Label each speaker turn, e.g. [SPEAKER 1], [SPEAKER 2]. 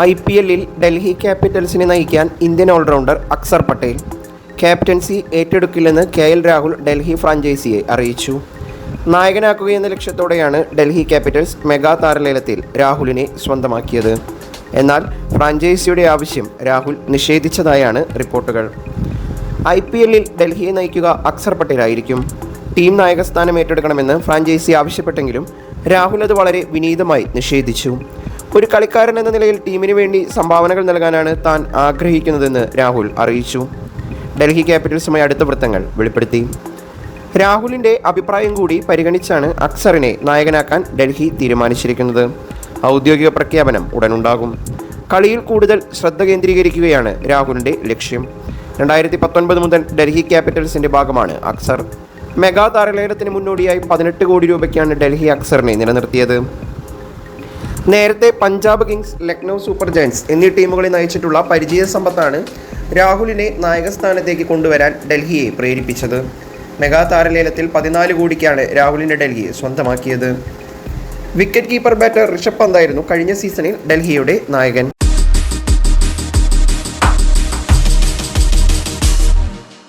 [SPEAKER 1] I P എല്ലിൽ ഡൽഹി ക്യാപിറ്റൽസിനെ നയിക്കാൻ Indian allrounder Axar Patel. Captaincy ഏറ്റെടുക്കില്ലെന്ന് K L Rahul Delhi ഫ്രാഞ്ചൈസിയെ അറിയിച്ചു. നായകനാക്കുകയെന്ന ലക്ഷ്യത്തോടെയാണ് ഡൽഹി ക്യാപിറ്റൽസ് മെഗാ താരലേലത്തിൽ രാഹുലിനെ സ്വന്തമാക്കിയത്. എന്നാൽ ഫ്രാഞ്ചൈസിയുടെ ആവശ്യം രാഹുൽ നിഷേധിച്ചതായാണ് റിപ്പോർട്ടുകൾ. ഐ പി എല്ലിൽ ഡൽഹിയെ നയിക്കുക അക്സർ പട്ടേലായിരിക്കും. ടീം നായകസ്ഥാനം ഏറ്റെടുക്കണമെന്ന് ഫ്രാഞ്ചൈസി ആവശ്യപ്പെട്ടെങ്കിലും രാഹുൽ അത് വളരെ വിനീതമായി നിഷേധിച്ചു. ഒരു കളിക്കാരൻ എന്ന നിലയിൽ ടീമിന് വേണ്ടി സംഭാവനകൾ നൽകാനാണ് താൻ ആഗ്രഹിക്കുന്നതെന്ന് രാഹുൽ അറിയിച്ചു. ഡൽഹി ക്യാപിറ്റൽസുമായി അടുത്ത വൃത്തങ്ങൾ വെളിപ്പെടുത്തി. രാഹുലിന്റെ അഭിപ്രായം കൂടി പരിഗണിച്ചാണ് അക്സറിനെ നായകനാക്കാൻ ഡൽഹി തീരുമാനിച്ചിരിക്കുന്നത്. ഔദ്യോഗിക പ്രഖ്യാപനം ഉടനുണ്ടാകും. കളിയിൽ കൂടുതൽ ശ്രദ്ധ കേന്ദ്രീകരിക്കുകയാണ് രാഹുലിന്റെ ലക്ഷ്യം. രണ്ടായിരത്തി പത്തൊൻപത് മുതൽ ഡൽഹി ക്യാപിറ്റൽസിന്റെ ഭാഗമാണ് അക്സർ. മെഗാ താരലേലത്തിന് മുന്നോടിയായി പതിനെട്ട് കോടി രൂപയ്ക്കാണ് ഡൽഹി അക്സറിനെ നിലനിർത്തിയത്. നേരത്തെ Punjab kings Lucknow super giants എന്നീ ടീമുകളെ നയിച്ചിട്ടുള്ള പരിചയ സമ്പത്താണ് രാഹുലിനെ നായകസ്ഥാനത്തേക്ക് കൊണ്ടുവരാൻ ഡൽഹിയെ പ്രേരിപ്പിച്ചത്. മെഗാ താരലേലത്തിൽ പതിനാല് കോടിക്കാണ് രാഹുലിനെ ഡൽഹി സ്വന്തമാക്കിയത്. വിക്കറ്റ് കീപ്പർ ബാറ്റർ ഋഷഭ് പന്തായിരുന്നു കഴിഞ്ഞ സീസണിൽ ഡൽഹിയുടെ നായകൻ.